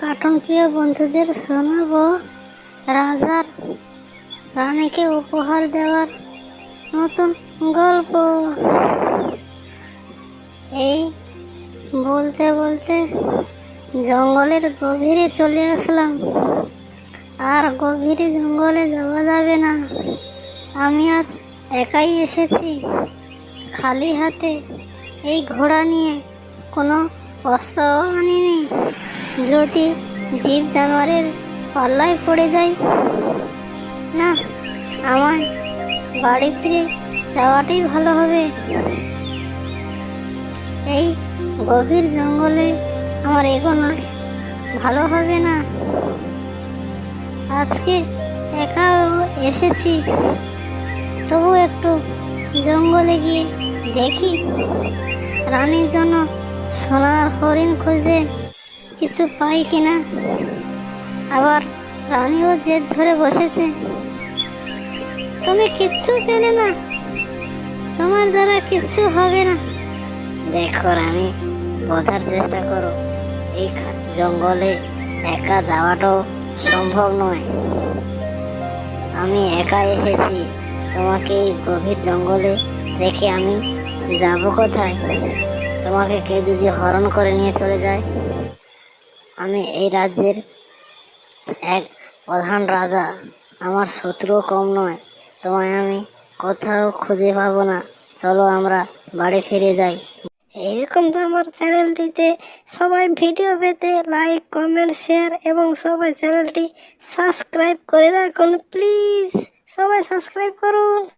প্রাণপ্রিয় বন্ধুদের শোনাবো রাজার রানীকে উপহার দেওয়ার নতুন গল্প। এই বলতে বলতে জঙ্গলের গভীরে চলে আসলাম। আর গভীরে জঙ্গলে যাওয়া যাবে না। আমি আজ একাই এসেছি, খালি হাতে এই ঘোড়া নিয়ে কোনো অস্ত্রও আনিনি যদি জীব জানোয়ারের পাল্লায় পড়ে যায়, না আমার বাড়ি ফিরে যাওয়াটাই ভালো হবে। এই গভীর জঙ্গলে আমার এগোনো ভালো হবে না। আজকে একাও এসেছি। তবু একটু জঙ্গলে গিয়ে দেখি। রানীর জন্য সোনার হরিণ খুঁজে কিছু পাই কিনা? আবার রানীও জেদ ধরে বসেছে, তুমি কিচ্ছু পেলে না, তোমার দ্বারা কিচ্ছু হবে না। দেখো রানী, বোঝার চেষ্টা করো, এই জঙ্গলে একা যাওয়াটাও সম্ভব নয়। আমি একা এসেছি, তোমাকে এই গভীর জঙ্গলে রেখে আমি যাব কোথায়? তোমাকে কেউ যদি হরণ করে নিয়ে চলে যায়? আমি এই রাজ্যের এক প্রধান রাজা। আমার শত্রুও কম নয়। তোমায় আমি কোথাও খুঁজে পাবো না। চলো আমরা বাড়ি ফিরে যাই। এইরকম তো আমার চ্যানেলটিতে সবাই ভিডিও পেতে লাইক কমেন্ট শেয়ার এবং সবাই চ্যানেলটি সাবস্ক্রাইব করে রাখুন প্লিজ সবাই সাবস্ক্রাইব করুন।